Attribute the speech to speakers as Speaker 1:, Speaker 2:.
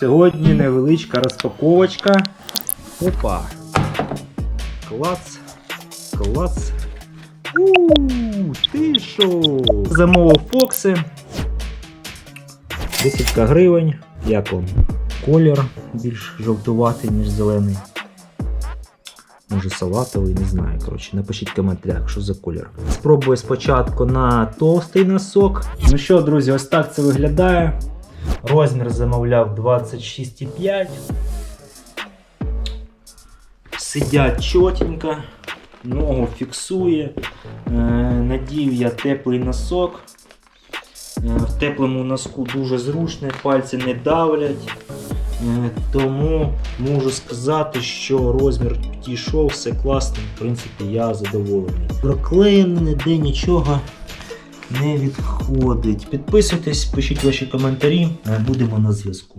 Speaker 1: Сьогодні невеличка розпаковочка. Опа. Клац. Клац. Ууу, ти що? Замовив фокси. 10 гривень. Як вам? Колір більш жовтуватий, ніж зелений. Може салатовий, не знаю. Коротше, напишіть в коментарях, що за колір. Спробую спочатку на товстий носок. Ну що, друзі, ось так це виглядає. Розмір замовляв 26,5. Сидять чотенько, ногу фіксує. Е, надів я теплий носок. Е, в теплому носку дуже зручно, пальці не давлять. Е, Тому можу сказати, що розмір підійшов, все класно, в принципі, я задоволений. Проклеєний, ніде нічого не відходить. Підписуйтесь, пишіть ваші коментарі, будемо на зв'язку.